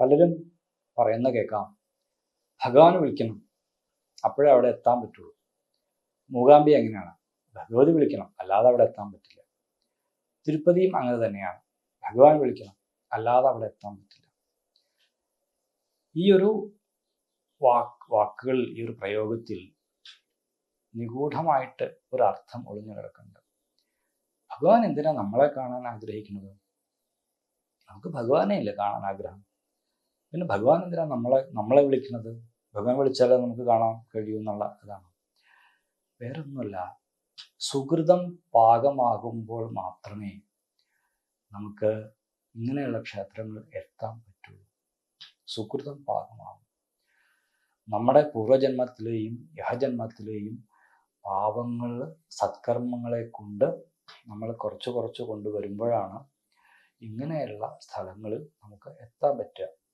പലരും പറയുന്ന കേൾക്കാം ഭഗവാൻ വിളിക്കണം. അപ്പോഴേ അവിടെ എത്താൻ പറ്റുള്ളൂ. മൂകാംബി എങ്ങനെയാണ്? ഭഗവതി വിളിക്കണം. അല്ലാതെ അവിടെ എത്താൻ പറ്റില്ല. തിരുപ്പതിയും അങ്ങനെ തന്നെയാണ്. ഭഗവാൻ വിളിക്കണം. അല്ലാതെ അവിടെ എത്താൻ പറ്റില്ല. ഈ ഒരു വാക്ക് വാക്കുകൾ ഈ ഒരു പ്രയോഗത്തിൽ നിഗൂഢമായിട്ട് ഒരു അർത്ഥം ഒളിഞ്ഞു കിടക്കുന്നുണ്ട്. ഭഗവാൻ എന്തിനാ നമ്മളെ കാണാൻ ആഗ്രഹിക്കുന്നത്? നമുക്ക് ഭഗവാനെ ഇല്ല കാണാൻ ആഗ്രഹം. പിന്നെ ഭഗവാൻ എന്തിനാ നമ്മളെ നമ്മളെ വിളിക്കുന്നത്? ഭഗവാൻ വിളിച്ചാലേ നമുക്ക് കാണാൻ കഴിയൂ എന്നുള്ള ഇതാണ്. വേറൊന്നുമല്ല സുഹൃതം പാകമാകുമ്പോൾ മാത്രമേ നമുക്ക് ഇങ്ങനെയുള്ള ക്ഷേത്രങ്ങൾ എത്താൻ പറ്റുള്ളൂ സുഹൃതം പാകമാകും. നമ്മുടെ പൂർവജന്മത്തിലെയും യഹജന്മത്തിലെയും പാപങ്ങൾ സത്കർമ്മങ്ങളെ കൊണ്ട് നമ്മൾ കുറച്ച് കുറച്ച് കൊണ്ടുവരുമ്പോഴാണ് ഇങ്ങനെയുള്ള സ്ഥലങ്ങളിൽ നമുക്ക് എത്താൻ പറ്റുക.